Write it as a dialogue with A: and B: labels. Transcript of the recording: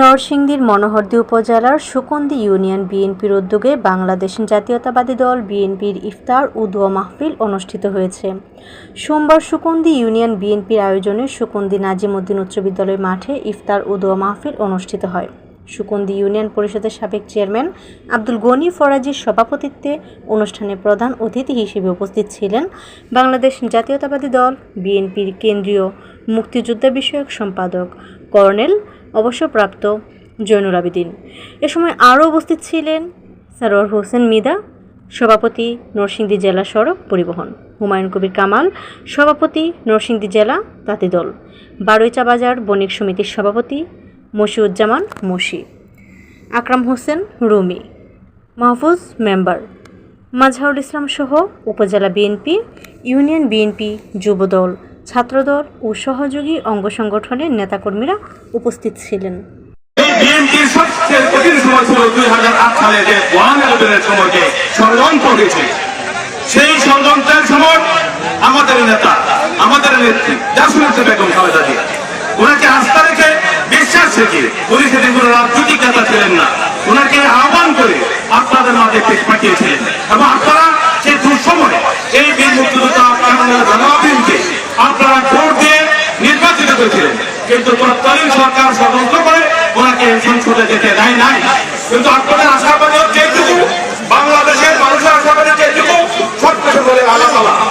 A: নরসিংদীর মনোহরদী উপজেলার সুকন্দি ইউনিয়ন বিএনপির উদ্যোগে বাংলাদেশ জাতীয়তাবাদী দল বিএনপির ইফতার ও দোয়া মাহফিল অনুষ্ঠিত হয়েছে সোমবার সুকন্দি ইউনিয়ন বিএনপির আয়োজনে সুকন্দি নাজিম উদ্দিন উচ্চ বিদ্যালয় মাঠে ইফতার ও দোয়া মাহফিল অনুষ্ঠিত হয় সুকন্দি ইউনিয়ন পরিষদের সাবেক চেয়ারম্যান আব্দুল গনি ফরাজির সভাপতিত্বে অনুষ্ঠানে প্রধান অতিথি হিসেবে উপস্থিত ছিলেন বাংলাদেশ জাতীয়তাবাদী দল বিএনপির কেন্দ্রীয় মুক্তিযোদ্ধা বিষয়ক সম্পাদক কর্নেল অবসরপ্রাপ্ত জৈনুল আবেদিন এ সময় আরও উপস্থিত ছিলেন সারোয়ার হোসেন মিদা সভাপতি নরসিংদী জেলা সড়ক পরিবহন হুমায়ুন কবির কামাল সভাপতি নরসিংদী জেলা তাঁতি দল বারৈচা বাজার বণিক সমিতির সভাপতি মশিউজ্জামান মশি আকরাম হোসেন রুমি মাহফুজ মেম্বার মাজহারুল ইসলাম সহ উপজেলা BNP union BNP Jubo Dal Chhatra Dal ও সহযোগী অঙ্গ সংগঠনের নেতাকর্মীরা উপস্থিত ছিলেন
B: সেই ষড়যন্ত্রের সময় আমাদের নেতা আমাদের নেত্রী বেগম খালেদা জিয়া ওনাকে আস্থা রেখে বিশ্বাস রেখে রাজনৈতিক নেতা ছিলেন না ওনাকে আহ্বান করে আপনাদের মাঝে পেশ পাঠিয়েছিলেন কিন্তু তৎকালীন সরকার ষড়যন্ত্র করে ওনাকে সংসদে যেতে দেয় নাই কিন্তু আপনাদের আশাবাদী যেটুকু বাংলাদেশের মানুষের আশাবাদী যেটুকু সবকিছু কিছু বলে আলাদা